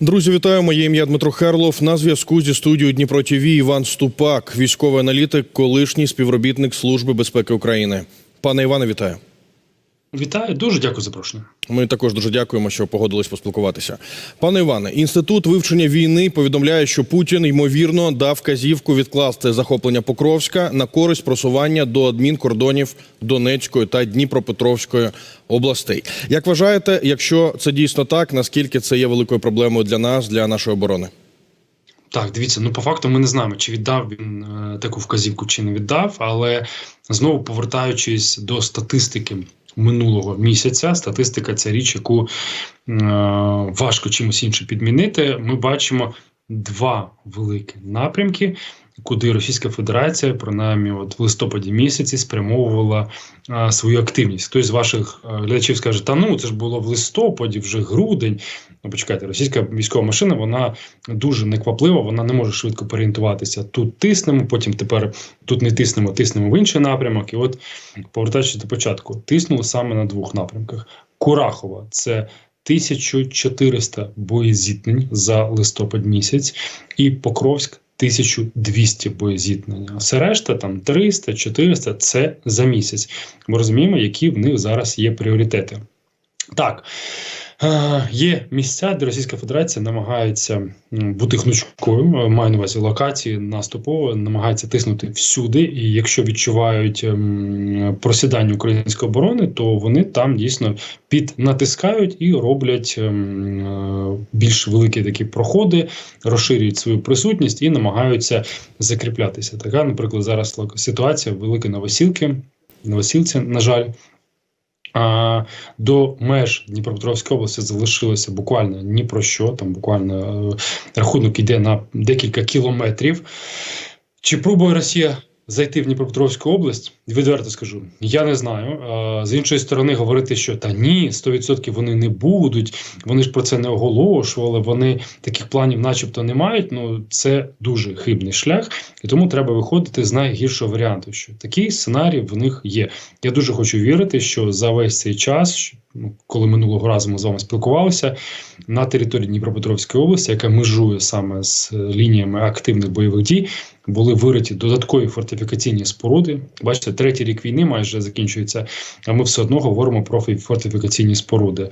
Друзі, вітаю. Моє ім'я Дмитро Херлов. На зв'язку зі студією Дніпро ТВ Іван Ступак, військовий аналітик, колишній співробітник Служби безпеки України. Пане Іване, вітаю. Вітаю, дуже дякую за запрошення. Ми також дуже дякуємо, що погодились поспілкуватися. Пане Іване, інститут вивчення війни повідомляє, що Путін ймовірно дав казівку відкласти захоплення Покровська на користь просування до адмінкордонів Донецької та Дніпропетровської областей. Як вважаєте, якщо це дійсно так, наскільки це є великою проблемою для нас, для нашої оборони? Так, дивіться, ну по факту ми не знаємо, чи віддав він е, таку вказівку, чи не віддав. Але знову повертаючись до статистики минулого місяця, статистика це річ, яку е, важко чимось іншим підмінити. Ми бачимо два великі напрямки. Куди Російська Федерація, принаймні, от в листопаді місяці спрямовувала а, свою активність. Хтось з ваших глядачів скаже: Та ну це ж було в листопаді, вже грудень. Ну, почекайте, російська військова машина вона дуже некваплива, вона не може швидко переорієнтуватися. Тут тиснемо, потім тепер тут не тиснемо, тиснемо в інший напрямок. І от, повертаючись до початку, тиснули саме на двох напрямках. Курахова це 1400 боєзіткнень за листопад місяць, і Покровськ 1200 боєзіткнення. Все решта там 300, 400 – це за місяць. Ми розуміємо, які в них зараз є пріоритети. Так. Е, Є місця, де Російська Федерація намагається бути гнучкою, е, маю на увазі локації наступово, намагається тиснути всюди. І якщо відчувають ем, просідання української оборони, то вони там дійсно піднатискають і роблять ем, е, більш великі такі проходи, розширюють свою присутність і намагаються закріплятися. Така, наприклад, зараз ситуація велика Новосілки, Новосілці, на жаль. До меж Дніпропетровської області залишилося буквально ні про що. Там буквально е, рахунок йде на декілька кілометрів. Чи пробує Росія зайти в Дніпропетровську область? Відверто скажу, я не знаю. З іншої сторони, говорити, що та ні, 100% вони не будуть. Вони ж про це не оголошували. Вони таких планів, начебто, не мають. Ну це дуже хибний шлях, і тому треба виходити з найгіршого варіанту. Що такий сценарій в них є. Я дуже хочу вірити, що за весь цей час, коли минулого разу ми з вами спілкувалися, на території Дніпропетровської області, яка межує саме з е, лініями активних бойових дій, були вириті додаткові фортифікаційні споруди. Бачите, третій рік війни майже закінчується, а ми все одно говоримо про фі- фортифікаційні споруди.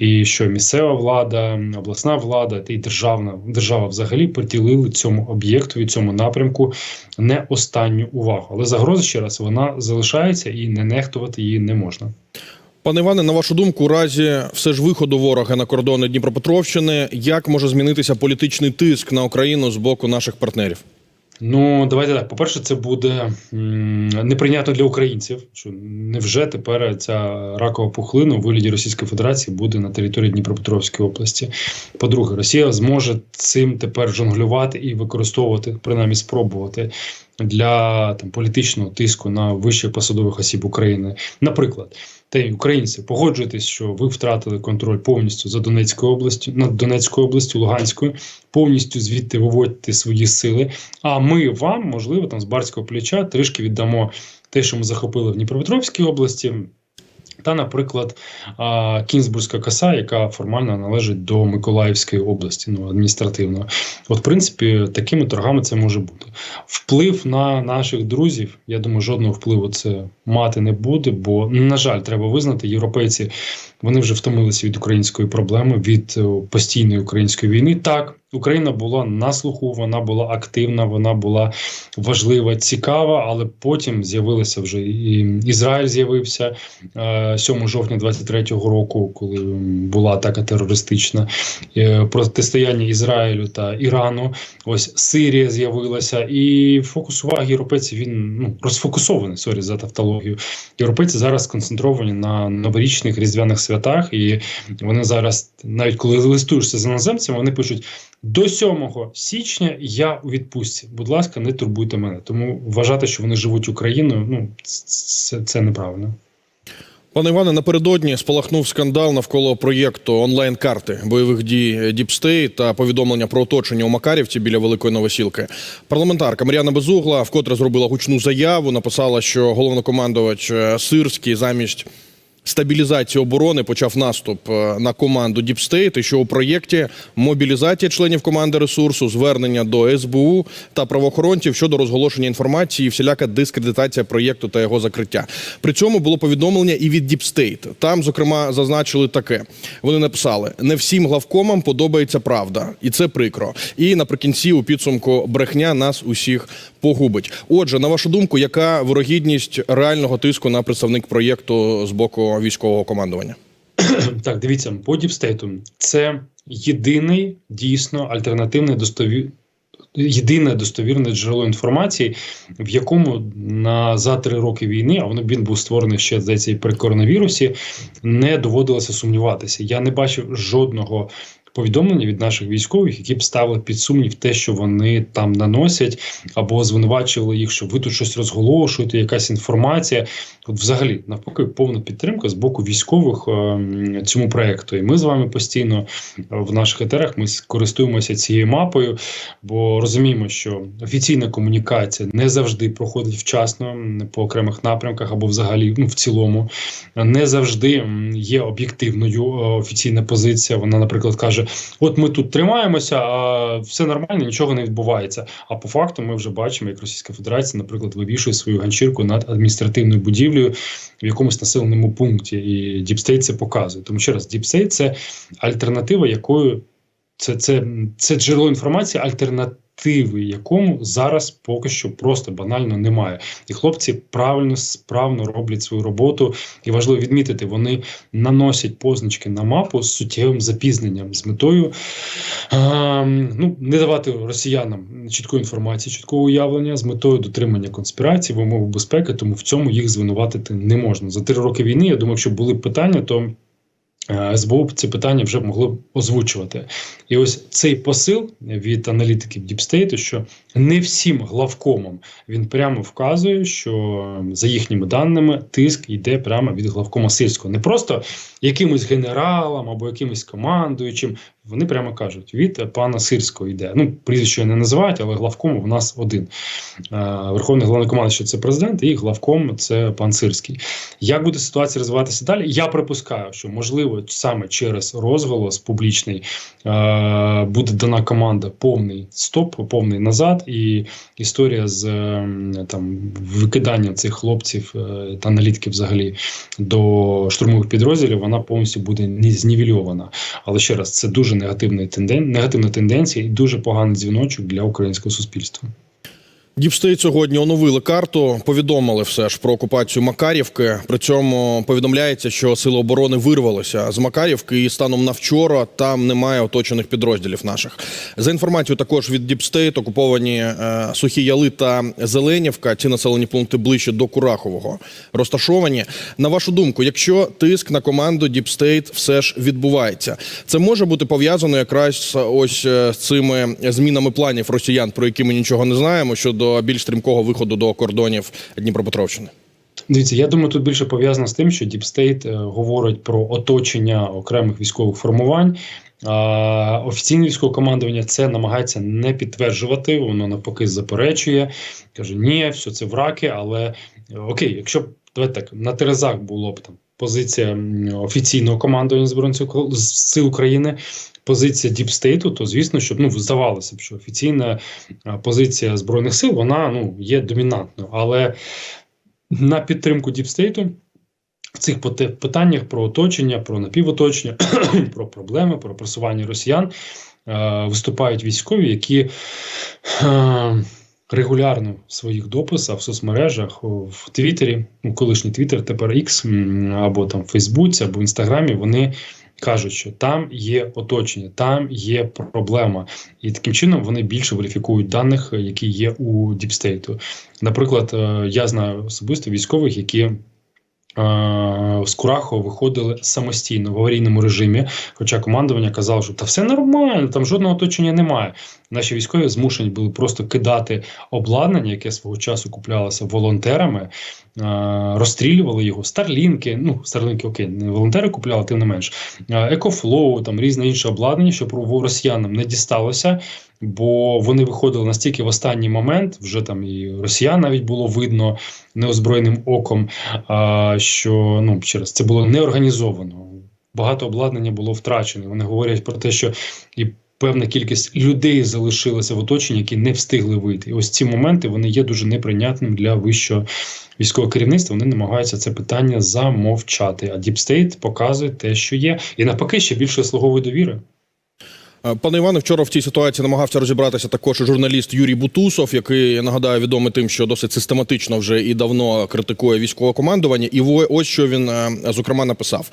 І що місцева влада, обласна влада та й державна держава взагалі приділили цьому об'єкту і цьому напрямку не останню увагу. Але загроза ще раз вона залишається і не нехтувати її не можна. Пане Іване, на вашу думку, у разі все ж виходу ворога на кордони Дніпропетровщини, як може змінитися політичний тиск на Україну з боку наших партнерів? Ну, давайте так. По-перше, це буде неприйнятно для українців. Що невже тепер ця ракова пухлина у вигляді Російської Федерації буде на території Дніпропетровської області? По-друге, Росія зможе цим тепер жонглювати і використовувати, принаймні спробувати для там політичного тиску на вищих посадових осіб України. Наприклад, те українці погоджуєтесь, що ви втратили контроль повністю за Донецькою областю, над Донецькою областю, Луганською, повністю звідти виводьте свої сили. А ми вам, можливо, там з барського плеча трішки віддамо те, що ми захопили в Дніпропетровській області. Та, наприклад, Кінзбурзька коса, яка формально належить до Миколаївської області, ну адміністративно. От, в принципі, такими торгами це може бути. Вплив на наших друзів, я думаю, жодного впливу це мати не буде, бо, на жаль, треба визнати, європейці вони вже втомилися від української проблеми, від е, постійної української війни. Так, Україна була на слуху, вона була активна, вона була важлива, цікава, але потім з'явилися вже і Ізраїль з'явився е, 7 жовтня 23-го року, коли була атака терористична, е, протистояння Ізраїлю та Ірану. Ось Сирія з'явилася, і фокус уваги європейців він ну розфокусований сорі за тавтологію. Європейці зараз сконцентровані на новорічних різдвяних святах, і вони зараз, навіть коли листуєшся з іноземцями, вони пишуть. До 7 січня я у відпустці. Будь ласка, не турбуйте мене. Тому вважати, що вони живуть Україною, ну це, це неправильно. Пане Іване, напередодні спалахнув скандал навколо проєкту онлайн-карти бойових дій Діпстей та повідомлення про оточення у Макарівці біля Великої Новосілки. Парламентарка Мар'яна Безугла вкотре зробила гучну заяву. Написала, що головнокомандувач е, Сирський замість стабілізації оборони почав наступ е, на команду Діпстейт, і що у проєкті мобілізація членів команди ресурсу, звернення до СБУ та правоохоронців щодо розголошення інформації, і всіляка дискредитація проєкту та його закриття. При цьому було повідомлення і від Діпстейт. Там, зокрема, зазначили таке: вони написали: не всім главкомам подобається правда, і це прикро. І наприкінці у підсумку брехня нас усіх погубить. Отже, на вашу думку, яка вирогідність реального тиску на представник проєкту з боку військового командування? Так, дивіться, по діпстейту це єдиний дійсно альтернативний достовір. Єдине достовірне джерело інформації, в якому на за три роки війни, а воно він був створений ще здається і при коронавірусі, не доводилося сумніватися. Я не бачив жодного повідомлення від наших військових, які б ставили під сумнів те, що вони там наносять, або звинувачували їх, що ви тут щось розголошуєте, якась інформація. От, взагалі, навпаки, повна підтримка з боку військових е, цьому проекту. І ми з вами постійно е, в наших етерах ми користуємося цією мапою, бо розуміємо, що офіційна комунікація не завжди проходить вчасно по окремих напрямках або взагалі ну, в цілому. Не завжди є об'єктивною е, офіційна позиція. Вона, наприклад, каже: От ми тут тримаємося, а все нормально, нічого не відбувається. А по факту ми вже бачимо, як Російська Федерація, наприклад, вивішує свою ганчірку над адміністративною будівлею в якомусь населеному пункті, і Діпстейт це показує. Тому ще раз, Діпстейт це альтернатива, якою це, це, це джерело інформації, альтернативи якому зараз поки що просто банально немає. І хлопці правильно справно роблять свою роботу. І важливо відмітити, вони наносять позначки на мапу з суттєвим запізненням з метою е, ну, не давати росіянам чіткої інформації, чіткого уявлення з метою дотримання конспірації, вимог безпеки. Тому в цьому їх звинуватити не можна. За три роки війни. Я думаю, якщо були питання, то СБУ ці питання вже могли б озвучувати. І ось цей посил від аналітиків Діпстейту, що не всім главкомам він прямо вказує, що за їхніми даними тиск йде прямо від главкома сільського. Не просто якимось генералам або якимось командуючим. Вони прямо кажуть, від пана Сирського йде. Ну, прізвище не називають, але главком у нас один. Е, Верховний головнокомандуючий – це президент, і главком це пан Сирський. Як буде ситуація розвиватися далі? Я припускаю, що можливо саме через розголос публічний е, буде дана команда повний стоп, повний назад, і історія з е, там викиданням цих хлопців та аналітиків взагалі до штурмових підрозділів вона повністю буде знівельована. Але ще раз, це дуже негативна тенден... негативна тенденція і дуже поганий дзвіночок для українського суспільства. Діпстейт сьогодні оновили карту, повідомили все ж про окупацію Макарівки. При цьому повідомляється, що сили оборони вирвалися з Макарівки, і станом на вчора там немає оточених підрозділів наших. За інформацією також від Діпстейт, окуповані е, Сухі Яли та Зеленівка. Ці населені пункти ближче до Курахового розташовані. На вашу думку, якщо тиск на команду Діпстейт все ж відбувається, це може бути пов'язано якраз ось е, з цими змінами планів росіян, про які ми нічого не знаємо щодо більш стрімкого виходу до кордонів Дніпропетровщини. Дивіться, я думаю, тут більше пов'язано з тим, що Діпстейт говорить про оточення окремих військових формувань. А, офіційне військове командування це намагається не підтверджувати, воно навпаки заперечує. Каже, ні, все це враки, але окей, якщо давайте так на Терезах було б там позиція офіційного командування Збройних сил України. Позиція Діпстейту, то звісно, щоб ну здавалося б, що офіційна позиція збройних сил вона ну є домінантною, але на підтримку Діпстейту в цих питаннях про оточення, про напівоточення, про проблеми, про просування росіян виступають військові, які регулярно в своїх дописах в соцмережах в Твіттері, ну, колишній Твіттер, тепер X, або там в Фейсбуці, або в Інстаграмі, вони. Кажуть, що там є оточення, там є проблема, і таким чином вони більше верифікують даних, які є у Діпстейту. Наприклад, я знаю особисто військових, які з Курахова виходили самостійно в аварійному режимі. Хоча командування казало, що та все нормально, там жодного оточення немає. Наші військові змушені були просто кидати обладнання, яке свого часу куплялося волонтерами, розстрілювали його. Старлінки, ну старлінки окей, не волонтери купляли, тим не менш. Екофлоу, там різне інше обладнання, щоб росіянам не дісталося. Бо вони виходили настільки в останній момент, вже там і росіян навіть було видно неозброєним оком, а, що ну ще раз це було неорганізовано. Багато обладнання було втрачено. Вони говорять про те, що і певна кількість людей залишилася в оточенні, які не встигли вийти. І ось ці моменти вони є дуже неприйнятним для вищого військового керівництва. Вони намагаються це питання замовчати. А Діпстейт показує те, що є, і навпаки, ще більше слугової довіри. Е, Пане Іване, вчора в цій ситуації намагався розібратися також журналіст Юрій Бутусов, який я нагадаю відомий тим, що досить систематично вже і давно критикує військове командування. І ось що він е, зокрема написав.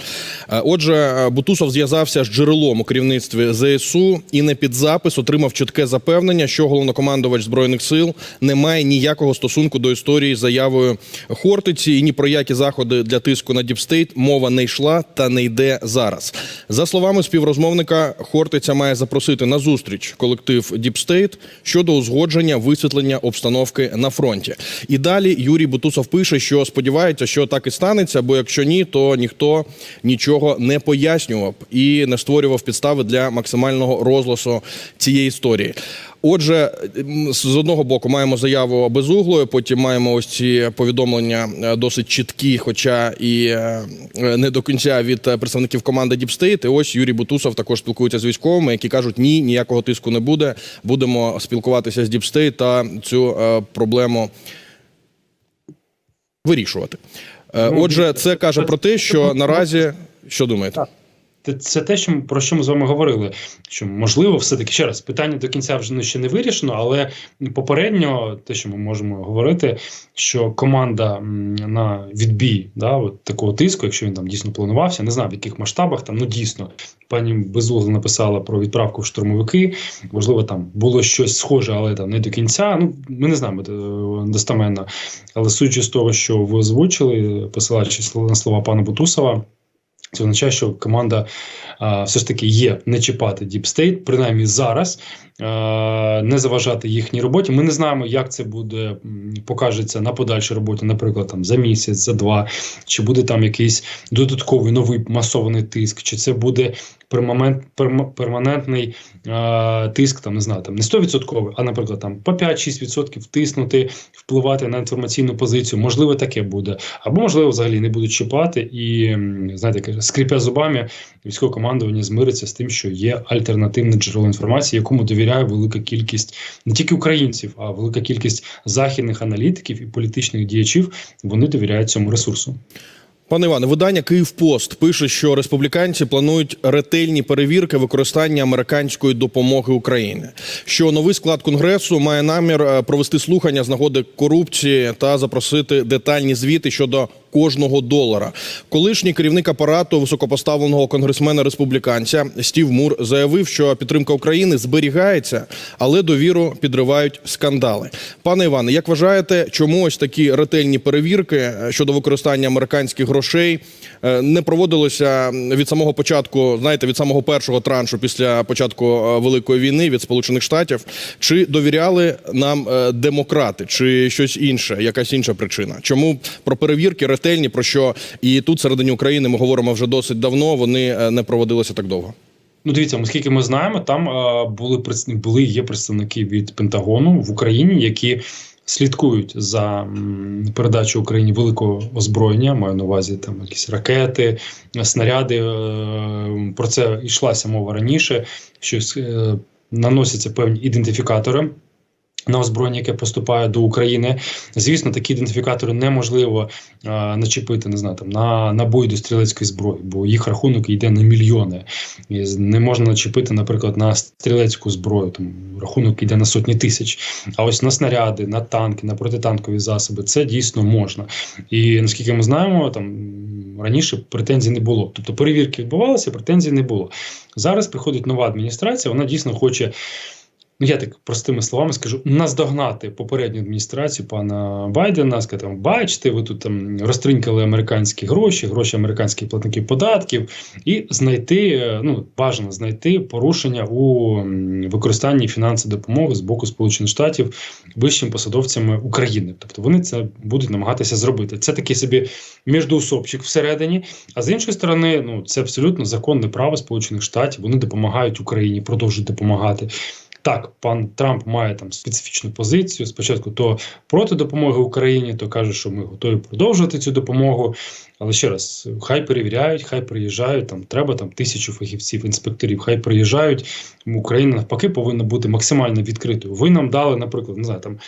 Е, Отже, Бутусов зв'язався з джерелом у керівництві ЗСУ і не під запис отримав чітке запевнення, що головнокомандувач збройних сил не має ніякого стосунку до історії з заявою Хортиці і ні про які заходи для тиску на Діпстейт мова не йшла та не йде зараз. За словами співрозмовника, Хортиця має запросити на зустріч колектив Діпстейт щодо узгодження висвітлення обстановки на фронті. І далі Юрій Бутусов пише, що сподівається, що так і станеться, бо якщо ні, то ніхто нічого не пояснював і не створював підстави для максимального розгласу цієї історії. Отже, з одного боку маємо заяву безуглої, потім маємо ось ці повідомлення е, досить чіткі, хоча і е, не до кінця від е, представників команди Діпстейт. І ось Юрій Бутусов також спілкується з військовими, які кажуть, ні, ніякого тиску не буде. Будемо спілкуватися з Діпстейт та цю проблему вирішувати. Ну, Отже, це каже про те, що наразі що думаєте? Це- те, що про що ми з вами говорили. Що можливо, все таки ще раз питання до кінця вже не- ще не вирішено, але попередньо те, що ми можемо говорити, що команда на відбій да, от такого тиску, якщо він там дійсно планувався, не знаю в яких масштабах там, ну дійсно, пані Безугла написала про відправку в штурмовики. Можливо, там було щось схоже, але там не до кінця. Ну ми не знаємо е, достеменно. Але судячи з того, що ви озвучили, посилаючись на слова пана Бутусова. Це означає, що команда а, все ж таки є не чіпати State, принаймні зараз, а, не заважати їхній роботі. Ми не знаємо, як це буде покажеться на подальшій роботі, наприклад, там за місяць, за два, чи буде там якийсь додатковий новий масований тиск, чи це буде пермамент, перм- перманентний а, тиск, там не знаю, там не 100%, а наприклад, там по 5-6% тиснути, впливати на інформаційну позицію. Можливо, таке буде, або можливо, взагалі не будуть чіпати і знаєте, скрипя зубами, військове командування змириться з тим, що є альтернативне джерело інформації, якому довіряє велика кількість не тільки українців, а велика кількість західних аналітиків і політичних діячів. Вони довіряють цьому ресурсу. Пане Іване, видання Київпост пише, що республіканці планують ретельні перевірки використання американської допомоги Україні. Що новий склад конгресу має намір е, провести слухання з нагоди корупції та запросити детальні звіти щодо кожного долара. Колишній керівник апарату високопоставленого конгресмена республіканця Стів Мур заявив, що підтримка України зберігається, але довіру підривають скандали. Пане Іване, як вважаєте, чому ось такі ретельні перевірки е, щодо використання американських грошей е, не проводилося від самого початку, знаєте, від самого першого траншу після початку е, великої війни від Сполучених Штатів? Чи довіряли нам демократи, чи щось інше, якась інша причина? Чому про перевірки ретельні, про що і тут середині України ми говоримо вже досить давно, вони е, не проводилися так довго? Ну, дивіться, оскільки ми знаємо, там е, були були є представники від Пентагону в Україні, які слідкують за м, передачою Україні великого озброєння. Маю на увазі там якісь ракети, снаряди. Е, про це йшлася мова раніше. Що е, наносяться певні ідентифікатори. На озброєння, яке поступає до України, звісно, такі ідентифікатори неможливо е, начепити, не знаю, там на набої до стрілецької зброї, бо їх рахунок йде на мільйони. І не можна начепити, наприклад, на стрілецьку зброю. Там рахунок йде на сотні тисяч. А ось на снаряди, на танки, на протитанкові засоби це дійсно можна. І наскільки ми знаємо, там раніше претензій не було. Тобто перевірки відбувалися, претензій не було. Зараз приходить нова адміністрація, вона дійсно хоче. Ну, я так простими словами скажу, наздогнати попередню адміністрацію пана Байдена, сказати, бачите, ви тут там розтринькали американські гроші, гроші американських платників податків, і знайти, е, ну бажано знайти порушення у використанні фінансової допомоги з боку Сполучених Штатів вищим посадовцями України. Тобто вони це будуть намагатися зробити. Це такий собі міждоусобчик всередині. А з іншої сторони, ну це абсолютно законне право Сполучених Штатів. Вони допомагають Україні, продовжують допомагати. Так, пан Трамп має там специфічну позицію. Спочатку то проти допомоги Україні, то каже, що ми готові продовжувати цю допомогу. Але ще раз, хай перевіряють, хай приїжджають. Там треба там тисячу фахівців, інспекторів. Хай приїжджають. Україна навпаки повинна бути максимально відкритою. Ви нам дали, наприклад, не знаю, там.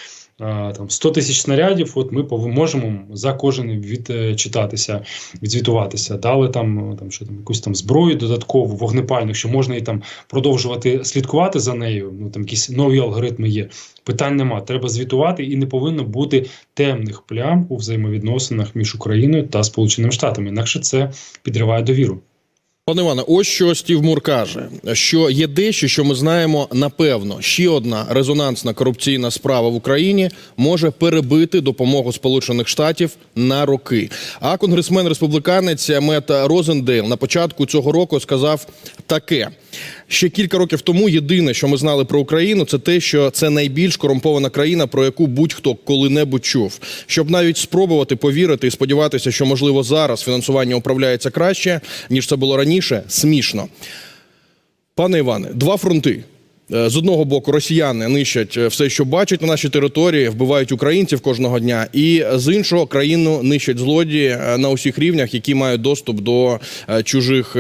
Там 100 тисяч снарядів, от ми можемо за кожен відчитатися, відзвітуватися. Дали там, там що там якусь там зброю додаткову, вогнепальну, що можна і там продовжувати слідкувати за нею. Ну там якісь нові алгоритми є. Питань нема. Треба звітувати, і не повинно бути темних плям у взаємовідносинах між Україною та Сполученими Штатами. Інакше це підриває довіру. Пане Іване, ось що Стів Мур каже: що є дещо, що ми знаємо напевно. Ще одна резонансна корупційна справа в Україні може перебити допомогу Сполучених Штатів на роки. А конгресмен республіканець Мета Розендейл на початку цього року сказав таке: ще кілька років тому єдине, що ми знали про Україну, це те, що це найбільш корумпована країна, про яку будь-хто коли-небудь чув. Щоб навіть спробувати повірити і сподіватися, що можливо зараз фінансування управляється краще ніж це було раніше, смішно. Пане Іване, два фронти. Е, З одного боку, росіяни нищать е, все, що бачать на нашій території, вбивають українців кожного дня, і з іншого країну нищать злодії е, на усіх рівнях, які мають доступ до е, чужих.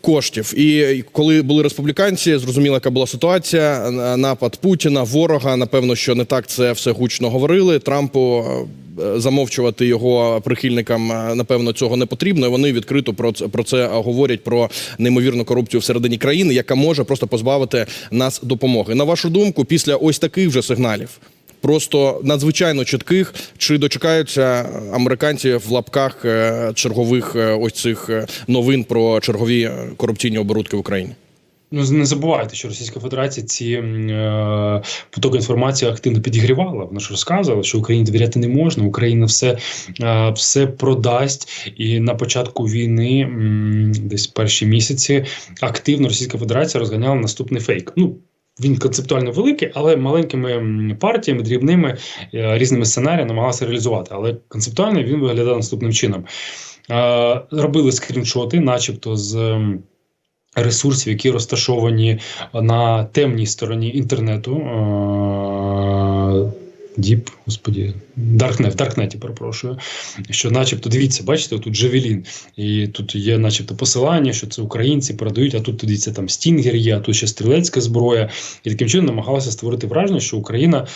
Коштів і коли були республіканці, зрозуміла, яка була ситуація. Напад Путіна, ворога. Напевно, що не так це все гучно говорили. Трампу е, замовчувати його прихильникам, е, напевно, цього не потрібно. І Вони відкрито про це про це говорять про неймовірну корупцію всередині країни, яка може просто позбавити нас допомоги. На вашу думку, після ось таких вже сигналів. Просто надзвичайно чітких, чи дочекаються американці в лапках е, чергових е, ось цих е, новин про чергові корупційні оборудки в Україні? Ну не забувайте, що Російська Федерація ці е, потоки інформації активно підігрівала. Вона ж розказувала, що Україні довіряти не можна. Україна все, е, все продасть. І на початку війни, м, десь перші місяці, активно Російська Федерація розганяла наступний фейк. Ну він концептуально великий, але маленькими партіями, дрібними е, різними сценаріями намагалася реалізувати. Але концептуально він виглядав наступним чином: Е, робили скріншоти, начебто з. Ресурсів, які розташовані на темній стороні інтернету. е, Діп, господі, Даркнет, в Даркнеті, перепрошую. Що, начебто, дивіться, бачите, тут Джавелін, і тут є, начебто, посилання, що це українці передають, а тут дивіться, там Стінгер є, а тут ще стрілецька зброя. І таким чином намагалася створити враження, що Україна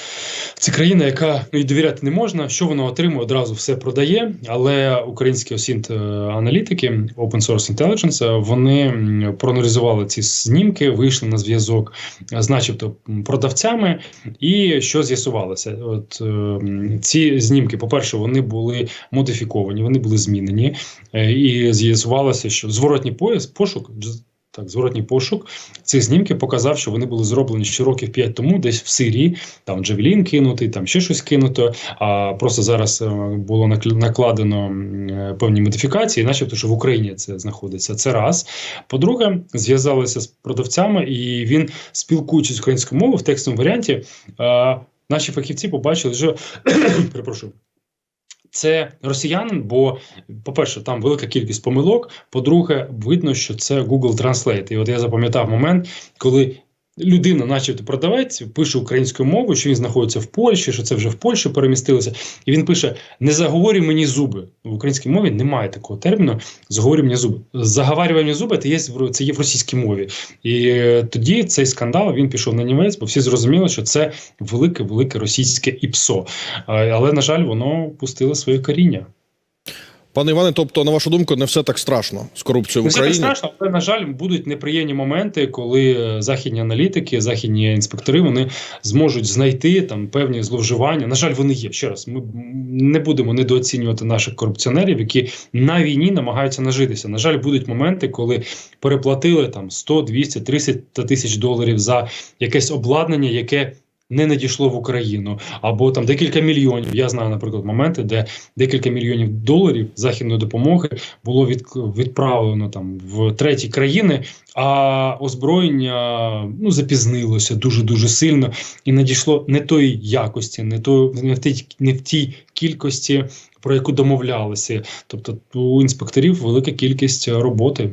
це країна, яка ну, і довіряти не можна. Що вона отримує, одразу все продає. Але українські осінт е, аналітики Open Source Intelligence, вони проаналізували ці знімки, вийшли на зв'язок з, начебто, продавцями, і що з'ясувалося? От ці знімки, по-перше, вони були модифіковані, вони були змінені, е, і з'ясувалося, що зворотній пояс, пошук. Так, зворотній пошук цих знімків показав, що вони були зроблені ще років 5 тому, десь в Сирії, там Джавелін кинутий, там ще щось кинуто. А просто зараз е, було накл- накладено е, певні модифікації, начебто, що в Україні це знаходиться. Це раз. По-друге, зв'язалися з продавцями, і він, спілкуючись українською мовою в текстовому варіанті, наші фахівці побачили, що перепрошую. Це росіянин, бо, по-перше, там велика кількість помилок. По-друге, видно, що це Google Translate. І от я запам'ятав момент, коли людина, начебто продавець, пише українською мовою, що він знаходиться в Польщі, що це вже в Польщу перемістилося. І він пише: Не заговорюй мені зуби. В українській мові немає такого терміну заговорюй мені зуби. Заговарювання зуби це є, це є в російській мові. І е, тоді цей скандал він пішов на німець, бо всі зрозуміли, що це велике, велике російське ІПСО. Але, на жаль, воно пустило своє коріння. Пане Іване, тобто, на вашу думку, не все так страшно з корупцією в Не все так Україні. страшно, але на жаль, будуть неприємні моменти, коли е, західні аналітики, західні інспектори вони зможуть знайти там певні зловживання. На жаль, вони є. Ще раз, ми не будемо недооцінювати наших корупціонерів, які на війні намагаються нажитися. На жаль, будуть моменти, коли переплатили там 100, 200, 300 тисяч доларів за якесь обладнання, яке не надійшло в Україну, або там декілька мільйонів. Я знаю, наприклад, моменти, де декілька мільйонів доларів західної допомоги було від, відправлено там в треті країни, а озброєння ну запізнилося дуже дуже сильно і надійшло не тої якості, не то не в тій, не в тій кількості, про яку домовлялися. Тобто у інспекторів велика кількість роботи.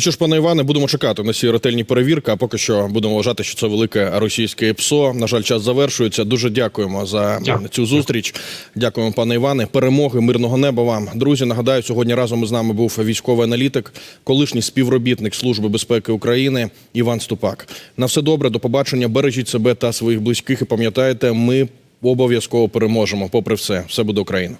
Ну що ж, пане Іване, будемо чекати на ці ретельні перевірки. А поки що будемо вважати, що це велике російське ПСО. На жаль, час завершується. Дуже дякуємо за Дякую. цю зустріч. Дякуємо, пане Іване. Перемоги, мирного неба вам. Друзі, нагадаю, сьогодні разом із нами був військовий аналітик, колишній співробітник Служби безпеки України Іван Ступак. На все добре, до побачення. Бережіть себе та своїх близьких. І пам'ятайте, ми обов'язково переможемо. Попри все, все буде Україна.